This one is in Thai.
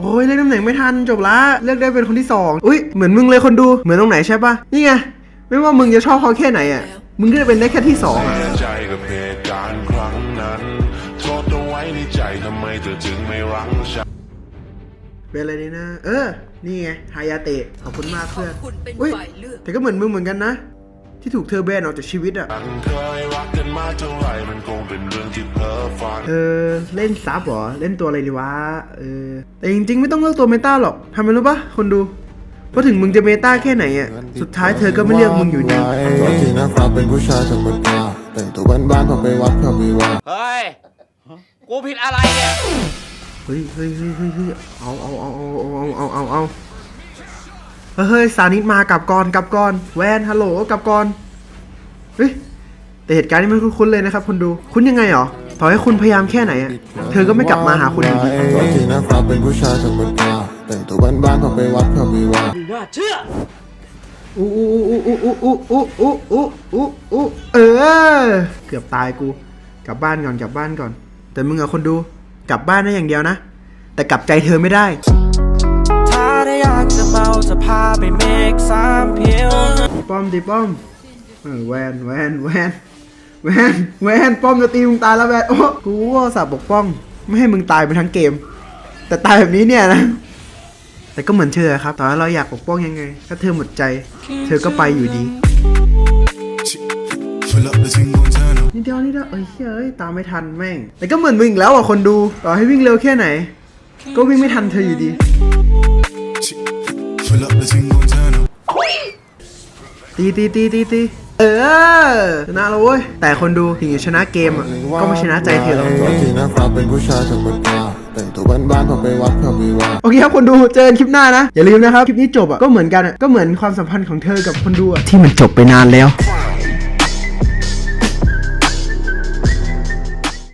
โอ้ยเลือกตำแหน่งไม่ทันจบละเลือกได้เป็นคนที่สองอุ้ยเหมือนมึงเลยคนดูเหมือนตรงไหนใช่ปะนี่ไงไม่ว่ามึงจะชอบเขาแค่ไหนอะมึงก็จะเป็นได้แค่ที่สองอะเสียใจกับเหตุการณ์ครั้งนั้นโทษเอาไว้ในใจทำไมเธอจึงไม่รั้งฉันเป็นอะไรดีนะเออ นี่ไงฮายาเตะขอบคุณมากเพื่อนขอบคุณเป็นอุ้ยฝ่ายเลือกแต่ก็เหมือนมึงเหมือนกันนะ ที่ถูกเธอแบนออกจากชีวิตอะ เท่าไรมันคงเป็นเรื่องที่เพ้อฝัน เออเล่นซับเหรอ เล่นตัวอะไรดีวะ เออ แต่จริงๆ ไม่ต้องเลือกตัวเมตาหรอกทำไมรู้ปะคนดูพอถึงมึงจะเมตาแค่ไหนอะ สุดท้ายเธอก็ไม่เลือกมึงอยู่ดีตัวจริงนะครับเป็นผู้ชายธรรมดาแต่งตัวบ้านๆพอไปวัดพอมีว่า เฮ้ย กูผิดอะไรเนี่ย เฮ้ยเฮ้ยเฮ้ยเฮ้ยเอาเอาเอาเอาเอาเอาเอาเฮ้ย สานิดมากับก่อนกับก่อน แวนฮัลโหลกับก่อน เฮ้ย แต่เหตุการณ์นี้มันคุ้นๆเลยนะครับคนดู คุ้นยังไงหรอ ต่อให้คุณพยายามแค่ไหนอะเธอก็ไม่กลับมาหาคุณอยู่ดีตัวจริงนะครับเป็นผู้ชายธรรมดาแต่งตัวบ้านๆพอไปวัดพอไปว่าอู้อู้อู้อู้อู้อู้อู้อู้อู้อู้เออ เกือบตายกู กลับบ้านก่อนกลับบ้านก่อน แต่มึงอะคนดู กลับบ้านได้อย่างเดียวนะ แต่กลับใจเธอไม่ได้ถ้าได้อยากจะเมาจะพาไปเมกสามเพียวตีป้อมตีป้อมเออแวนแวนแวน แวนแวนป้อมจะตีมึงตายแล้วแวนโอ้กูว่าสับปกป้อง ไม่ให้มึงตายไปทั้งเกม แต่ตายแบบนี้เนี่ยนะ แต่ก็เหมือนเธอครับตอให้เราอยากปกป้องยังไง ถ้าเธอหมดใจ เธอก็ไปอยู่ดีนี่เดียวนี่เดียวเอ้ยเฮ้ยตามไม่ทันแม่ง แต่ก็เหมือนมึงแล้วอะคนดูต่อให้วิ่งเร็วแค่ไหน ก็วิ่งไม่ทันเธออยู่ดีตีตีตีตีตี เออชนะแล้วเว้ย แต่คนดูถึงจะชนะเกมอะก็ไม่ชนะใจเธอหรอกตัวจริงนะครับเป็นผู้ชายธรรมดาแต่งตัวบ้านๆพอไปวัดพอไปว่า โอเคครับคนดูเจอกันคลิปหน้านะ อย่าลืมนะครับ คลิปนี้จบอะก็เหมือนกันอะก็เหมือนความสัมพันธ์ของเธอกับคนดูอะที่มันจบไปนานแล้วคว